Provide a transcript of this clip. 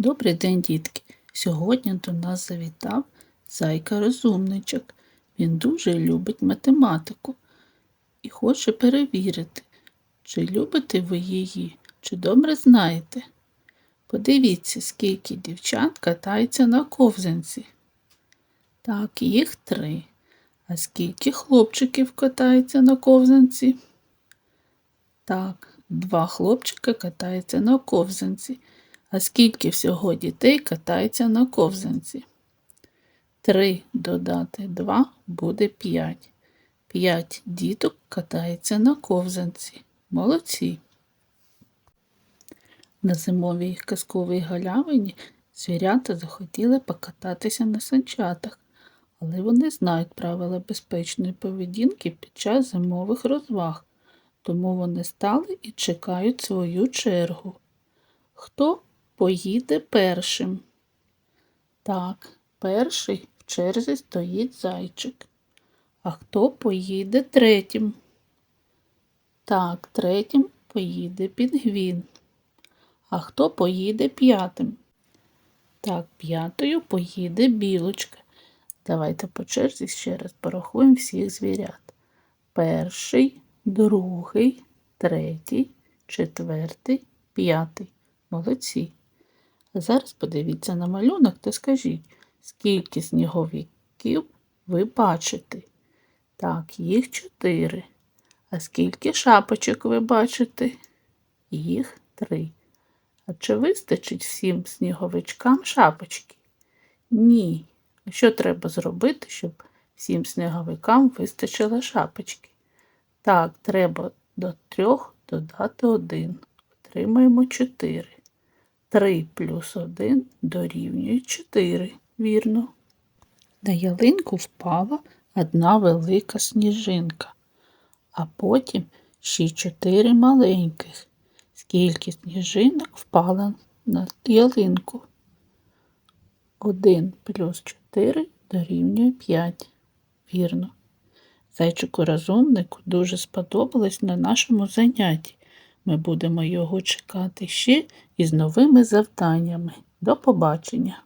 Добрий день, дітки! Сьогодні до нас завітав зайка-розумничок. Він дуже любить математику і хоче перевірити, чи любите ви її, чи добре знаєте. Подивіться, скільки дівчат катається на ковзанці. Так, їх три. А скільки хлопчиків катається на ковзанці? Так, два хлопчика катаються на ковзанці. А скільки всього дітей катається на ковзанці? Три додати два буде п'ять. П'ять діток катається на ковзанці. Молодці. На зимовій казковій галявині звірята захотіли покататися на санчатах, але вони знають правила безпечної поведінки під час зимових розваг, тому вони стали і чекають свою чергу. Хто поїде першим? Так, перший в черзі стоїть зайчик. А хто поїде третім? Так, третім поїде пінгвін. А хто поїде п'ятим? Так, п'ятою поїде білочка. Давайте по черзі ще раз порахуємо всіх звірят. Перший, другий, третій, четвертий, п'ятий. Молодці. А зараз подивіться на малюнок та скажіть, скільки сніговиків ви бачите? Так, їх чотири. А скільки шапочок ви бачите? Їх три. А чи вистачить всім сніговичкам шапочки? Ні. Що треба зробити, щоб всім сніговикам вистачило шапочки? Так, треба до трьох додати один. Отримаємо чотири. Три плюс один дорівнює чотири. Вірно. На ялинку впала одна велика сніжинка, а потім ще чотири маленьких. Скільки сніжинок впало на ялинку? Один плюс чотири дорівнює п'ять. Вірно. Зайчику розумнику дуже сподобалось на нашому занятті. Ми будемо його чекати ще із новими завданнями. До побачення!